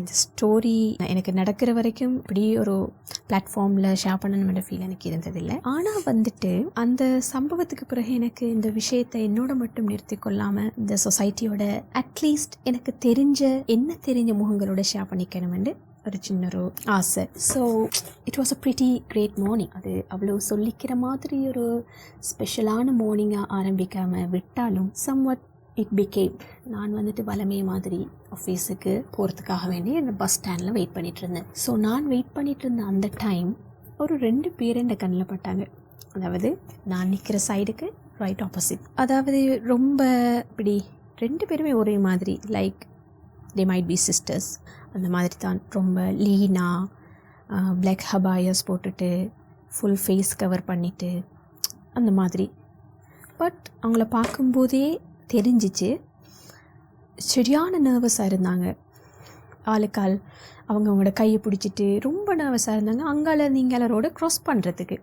இந்த ஸ்டோரி எனக்கு நடக்கிற வரைக்கும் இப்படி ஒரு பிளாட்ஃபார்மில் ஷேர் பண்ணணுன்ற ஃபீல் எனக்கு இருந்ததில்லை. ஆனால் வந்துட்டு அந்த சம்பவத்துக்கு பிறகு எனக்கு இந்த விஷயத்தை என்னோட மட்டும் நிறுத்தி கொள்ளாமல் இந்த சொசைட்டியோட அட்லீஸ்ட் எனக்கு தெரிஞ்ச என்ன தெரிஞ்ச முகங்களோட ஷேர் பண்ணிக்கணும்னு ஒரு சின்ன ஒரு ஆசை. So it was a pretty great morning அது அவ்வளோ சொல்லிக்கிற மாதிரி ஒரு ஸ்பெஷலான மார்னிங்காக ஆரம்பிக்காமல் விட்டாலும் சம்வட் இட் பிகேம் நான் வந்துட்டு வளமே மாதிரி ஆஃபீஸுக்கு போகிறதுக்காக வேண்டி அந்த பஸ் ஸ்டாண்டில் வெயிட் பண்ணிகிட்டு இருந்தேன். ஸோ நான் வெயிட் பண்ணிகிட்டு இருந்த அந்த டைம் ஒரு ரெண்டு பேர் என் கண்ணில் பட்டாங்க. அதாவது நான் நிற்கிற சைடுக்கு ரைட் ஆப்போசிட் அதாவது ரொம்ப இப்படி ரெண்டு பேருமே ஒரே மாதிரி like they might be sisters அந்த மாதிரி தான். ரொம்ப லீனாக பிளாக் ஹபாயர்ஸ் போட்டுட்டு ஃபுல் ஃபேஸ் கவர் பண்ணிவிட்டு அந்த மாதிரி. பட் அவங்கள பார்க்கும்போதே தெரிஞ்சிச்சு. சரியான நர்வஸாக இருந்தாங்க. ஆளுக்கால் அவங்க அவங்களோட கையை பிடிச்சிட்டு ரொம்ப நர்வஸாக இருந்தாங்க. அங்கால நீங்கால ரோட க்ராஸ் பண்ணுறதுக்கு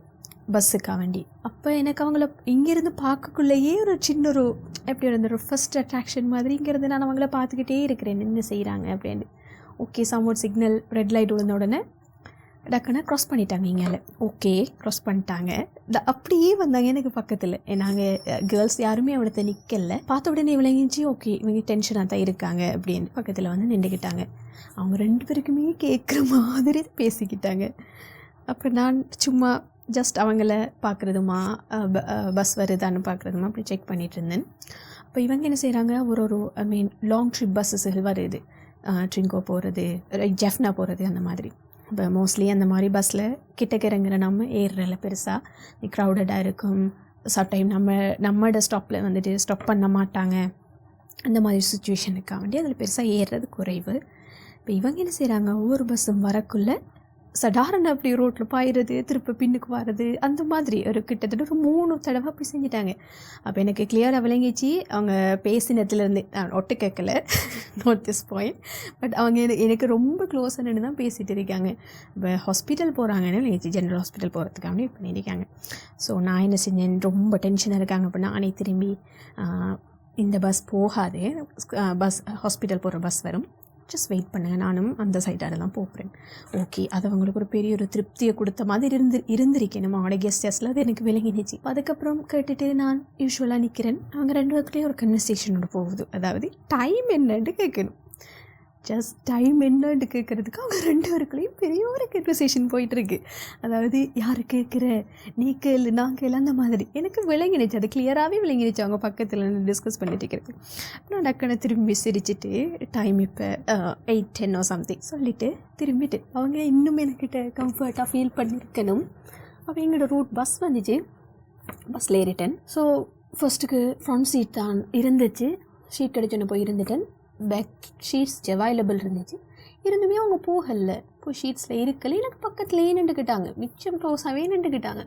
பஸ்ஸுக்காக வேண்டி அப்போ எனக்கு அவங்கள இங்கேருந்து பார்க்கக்குள்ளேயே ஒரு சின்ன ஒரு எப்படி இருந்த ஒரு ஃபர்ஸ்ட் அட்ராக்ஷன் மாதிரி இங்கேருந்து நான் அவங்கள பார்த்துக்கிட்டே இருக்கிறேன். என்ன செய்கிறாங்க அப்படின்னு. Okay somewhat signal red light விழுந்த உடனே டக்குன்னு க்ராஸ் பண்ணிட்டாங்க இங்கே. ஓகே க்ராஸ் பண்ணிட்டாங்க. த- அப்படியே வந்தாங்க எனக்கு பக்கத்தில். நாங்கள் கேர்ள்ஸ் யாருமே அவளத்தை நிற்கல பார்த்த உடனே விளங்கிச்சு ஓகே இவங்க டென்ஷனாக தான் இருக்காங்க அப்படின்னு பக்கத்தில் வந்து நின்றுக்கிட்டாங்க. அவங்க ரெண்டு பேருக்குமே கேட்குற மாதிரி பேசிக்கிட்டாங்க. அப்போ நான் சும்மா ஜஸ்ட் அவங்கள பார்க்குறதுமா பஸ் வருதான்னு பார்க்குறதுமா அப்படி செக் பண்ணிட்டு இருந்தேன். அப்போ இவங்க என்ன செய்கிறாங்க ஒரு ஒரு ஐ மீன் லாங் ட்ரிப் பஸ்ஸஸ்கள் வருது. ட்ரிங்கோ போகிறது ஜெஃப்னா போகிறது அந்த மாதிரி. இப்போ மோஸ்ட்லி அந்த மாதிரி பஸ்ஸில் கிட்டக்க இறங்குற நம்ம ஏறுறல பெருசாக க்ரௌடடாக இருக்கும். சம்டைம் நம்ம நம்மளோட ஸ்டாப்பில் வந்துட்டு ஸ்டாப் பண்ண மாட்டாங்க. அந்த மாதிரி சுச்சுவேஷனுக்காக வேண்டி அதில் பெருசாக ஏறுறது குறைவு. இப்போ இவங்க என்ன செய்கிறாங்க ஒவ்வொரு பஸ்ஸும் வரக்குள்ளே சடாரண அப்படி ரோட்டில் பாயிறது திருப்ப பின்னுக்கு வர்றது அந்த மாதிரி ஒரு கிட்டத்தட்ட ஒரு மூணு தடவை அப்படி செஞ்சிட்டாங்க. அப்போ எனக்கு கிளியராக விளங்கிச்சு. அவங்க பேசினதுலேருந்து நான் ஒட்டு கேட்கல நோட் திஸ் பாயிண்ட் பட் அவங்க எனக்கு ரொம்ப க்ளோஸ் நின்று தான் பேசிகிட்டு இருக்காங்க. இப்போ ஹாஸ்பிட்டல் போகிறாங்கன்னு விளங்கிச்சு ஜென்ரல் ஹாஸ்பிட்டல் போகிறதுக்காக பண்ணியிருக்காங்க ஸோ நான் என்ன செஞ்சேன்? ரொம்ப டென்ஷனாக இருக்காங்க. அப்போ நானே திரும்பி இந்த பஸ் போகாது. பஸ் ஹாஸ்பிட்டல் போகிற பஸ் வரும். ஜஸ்ட் வெயிட் பண்ணுங்கள் நானும் அந்த சைடால தான் போகிறேன். ஓகே அது அவங்களுக்கு ஒரு பெரிய ஒரு திருப்தியை கொடுத்த மாதிரி இருந்து இருந்திருக்கேன் அவங்களோட கெஸ்டர்ஸில் அது எனக்கு விளங்கினுச்சு அதுக்கப்புறம் கேட்டுட்டு நான் யூஸ்வலாக நிற்கிறேன் அவங்க ரெண்டு பேருக்குள்ளேயும் ஒரு கன்வர்சேஷனோட போகுது. அதாவது டைம் என்னன்னு கேட்கணும். ஜஸ்ட் டைம் என்னன்னு கேட்குறதுக்கு அவங்க ரெண்டு பேருக்குள்ளேயும் பெரிய ஒரு கன்வர்சேஷன் போயிட்டுருக்கு. அதாவது யார் கேட்குற நீ கேளு நான் கேளு அந்த மாதிரி. எனக்கு விளங்கினுச்சு. அது கிளியராகவே விளங்கினுச்சு அவங்க பக்கத்தில் டிஸ்கஸ் பண்ணிட்டு இருக்கிறது நான் டக்குன்னு திரும்பி சிரிச்சிட்டு டைம் இப்போ எயிட் டென்னோ சம்திங் சொல்லிவிட்டு திரும்பிட்டு அவங்க இன்னும் என்கிட்ட கம்ஃபர்ட்டாக ஃபீல் பண்ணியிருக்கணும் அப்போ எங்களோட ரூட் பஸ் வந்துச்சு. பஸ்ஸில் ஏறிட்டேன். ஸோ ஃபர்ஸ்ட்டுக்கு ஃப்ரண்ட் சீட் தான் இருந்துச்சு. ஷீட் கிடைச்சோன்னு போய் இருந்துட்டேன். பேக் ஷீட்ஸ் அவைலபிள் இருந்துச்சு. இருந்துமே அவங்க போகல. இப்போ ஷீட்ஸில் இருக்கல. எனக்கு பக்கத்துலேயே நின்றுக்கிட்டாங்க. மிச்சம் க்ளோஸாகவே நின்றுக்கிட்டாங்க.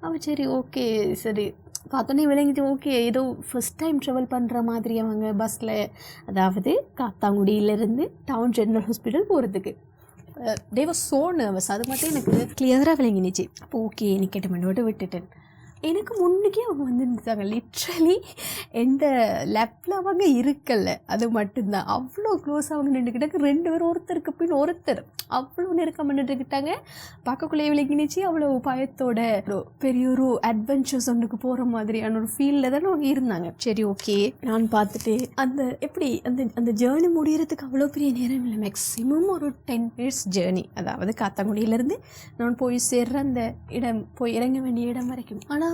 அவள் சரி ஓகே சரி பார்த்தோன்னே விளங்கிட்டு ஓகே ஏதோ ஃபஸ்ட் டைம் ட்ராவல் பண்ணுற மாதிரி அவங்க பஸ்ஸில் அதாவது காத்தாங்குடியிலேருந்து டவுன் ஜென்ரல் ஹாஸ்பிட்டல் போகிறதுக்கு தேவ சோ நர்வஸ் அது மட்டும் எனக்கு கிளியராக விளங்கினுச்சு. அப்போ ஓகே நீ கேட்ட மண்டோட விட்டுட்டேன். எனக்கு முன்னுக்கே அவங்க வந்து லிட்ரலி எந்த லெஃப்டில் அவங்க இருக்கல. அது மட்டும்தான். அவ்வளோ க்ளோஸ் அவங்க நின்றுக்கிட்டாங்க ரெண்டு பேரும் ஒருத்தருக்கு பின் ஒருத்தர். அவ்வளோ நெருக்கம் நின்றுக்கிட்டாங்க பார்க்கக்குள்ளே விளங்கினுச்சு அவ்வளோ பயத்தோட பெரிய ஒரு அட்வென்ச்சர்ஸ் ஒன்றுக்கு போகிற மாதிரியான ஒரு ஃபீலில் தானே அவங்க இருந்தாங்க. சரி ஓகே நான் பார்த்துட்டு அந்த எப்படி அந்த அந்த ஜேர்னி முடிகிறதுக்கு அவ்வளோ பெரிய நேரம் இல்லை. மேக்ஸிமம் ஒரு டென் மினிட்ஸ் ஜேர்னி அதாவது காத்தாங்குடியிலேருந்து நான் போய் சேர்ற அந்த இடம் போய் இறங்க வேண்டிய இடம் வரைக்கும். ஆனால்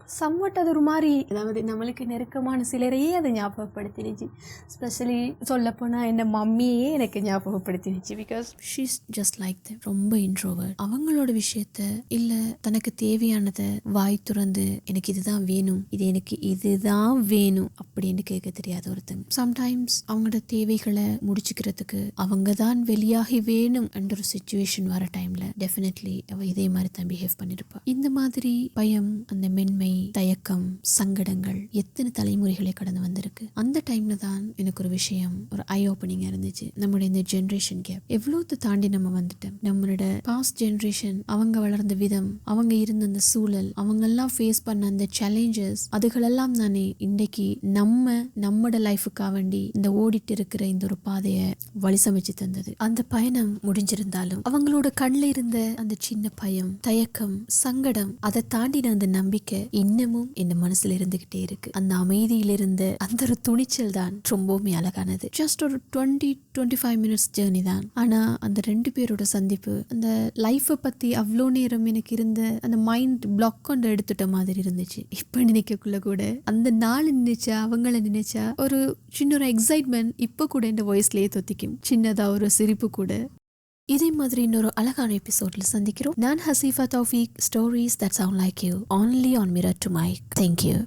சம்வட் அது ஒரு மாதிரி அதாவது நம்மளுக்கு நெருக்கமான சிலரையே அதை ஞாபகப்படுத்திடுச்சு. ஸ்பெஷலி சொல்லப்போனால் என்ன மம்மியே எனக்கு ஞாபகப்படுத்திடுச்சு because she's just like the ரொம்ப இன்ட்ரோவர் அவங்களோட விஷயத்த இல்லை தனக்கு தேவையானதை வாய் துறந்து எனக்கு இதுதான் வேணும் இது எனக்கு இதுதான் வேணும் அப்படின்னு கேட்க தெரியாத ஒருத்தங்க. சம்டைம்ஸ் அவங்களோட தேவைகளை முடிச்சுக்கிறதுக்கு அவங்க தான் வெளியாகி வேணும் என்ற ஒரு சுச்சுவேஷன் வர டைமில் டெஃபினெட்லி அவள் இதே மாதிரி தான் பிஹேவ் பண்ணியிருப்பாள் இந்த மாதிரி பயம் அந்த மென்மை தயக்கம் சங்கடங்கள் எத்தனை தலைமுறைகளை கடந்து வந்திருக்கு? அந்த டைம்ல தான் எனக்கு ஒரு விஷயம் ஒரு ஐ ஓப்பனிங் இருந்துச்சு. நம்மளுடைய இந்த ஜென்ரேஷன் கேப் எவ்வளோத்து தாண்டி நம்ம வந்துட்டோம்? நம்மளோட பாஸ்ட் ஜென்ரேஷன் அவங்க வளர்ந்த விதம் அவங்க இருந்த அந்த சூழல் அவங்க எல்லாம் ஃபேஸ் பண்ண அந்த சேலஞ்சஸ் அதுகளெல்லாம் தானே இன்றைக்கு நம்ம நம்மட லைஃபுக்காக வேண்டி இந்த ஓடிட்டு இருக்கிற இந்த ஒரு பாதையை வழி சமைச்சு தந்தது. அந்த பயணம் முடிஞ்சிருந்தாலும் அவங்களோட கண்ணில் இருந்த அந்த சின்ன பயம் தயக்கம் சங்கடம் அதை தாண்டின அந்த நம்பிக்கை இன்னமும் என் மனசுல இருந்துகிட்டே இருக்கு. அந்த அமைதியில இருந்த அந்த ஒரு துணிச்சல் தான் ரொம்பவுமே அழகானது. ஜஸ்ட் ஒரு twenty twenty five minutes journey தான். ஆனா அந்த ரெண்டு பேரோட சந்திப்பு அந்த லைஃப்பை பத்தி அவ்வளோ நேரம் எனக்கு இருந்த அந்த மைண்ட் பிளாக் கொண்டு எடுத்துட்ட மாதிரி இருந்துச்சு. இப்ப நினைக்கக்குள்ள கூட அந்த நாள் நினைச்சா அவங்கள நினைச்சா ஒரு சின்ன ஒரு எக்ஸைட்மெண்ட் இப்போ கூட இந்த வாய்ஸ்லயே தொத்திக்கும். சின்னதா ஒரு சிரிப்பு கூட. இதே மாதிரி இன்னொரு அழகான எபிசோட்ல சந்திக்கிறோம். நான் Hasifa Taufiq stories that sound like you only on mirror to mic thank you